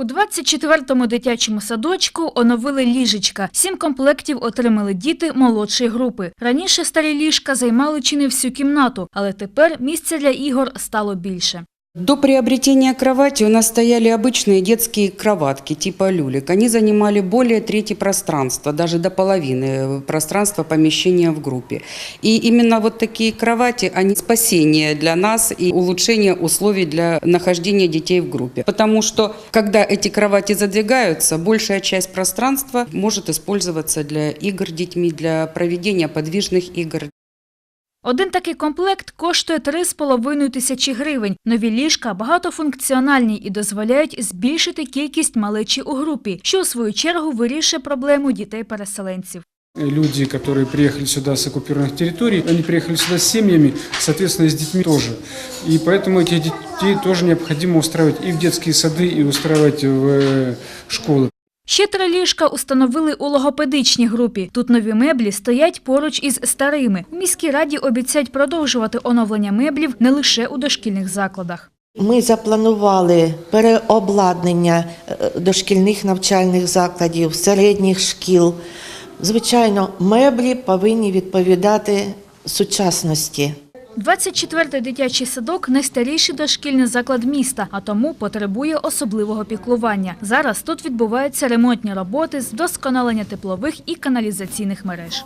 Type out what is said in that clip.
У 24-му дитячому садочку оновили ліжечка. Сім комплектів отримали діти молодшої групи. Раніше старі ліжка займали чи не всю кімнату, але тепер місця для ігор стало більше. До приобретения кровати у нас стояли обычные детские кроватки типа люлек. Они занимали более трети пространства, даже до половины пространства помещения в группе. И именно вот такие кровати, они спасение для нас и улучшение условий для нахождения детей в группе. Потому что, когда эти кровати задвигаются, большая часть пространства может использоваться для игр детьми, для проведения подвижных игр, Один такий комплект коштує 3,5 тисячі гривень. Нові ліжка багатофункціональні і дозволяють збільшити кількість малечі у групі, що у свою чергу вирішує проблему дітей-переселенців. Люди, которые приехали сюда с оккупированных территорий, они приехали сюда с семьями, соответственно, и с детьми тоже. И поэтому этих детей тоже необходимо устраивать и в детские сады, и устраивать в э, школы. Ще три ліжка установили у логопедичній групі. Тут нові меблі стоять поруч із старими. У міській раді обіцяють продовжувати оновлення меблів не лише у дошкільних закладах. Ми запланували переобладнання е, дошкільних навчальних закладів, середніх шкіл. Звичайно, меблі повинні відповідати сучасності. 24-й дитячий садок – найстаріший дошкільний заклад міста, а тому потребує особливого піклування. Зараз тут відбуваються ремонтні роботи з вдосконалення теплових і каналізаційних мереж.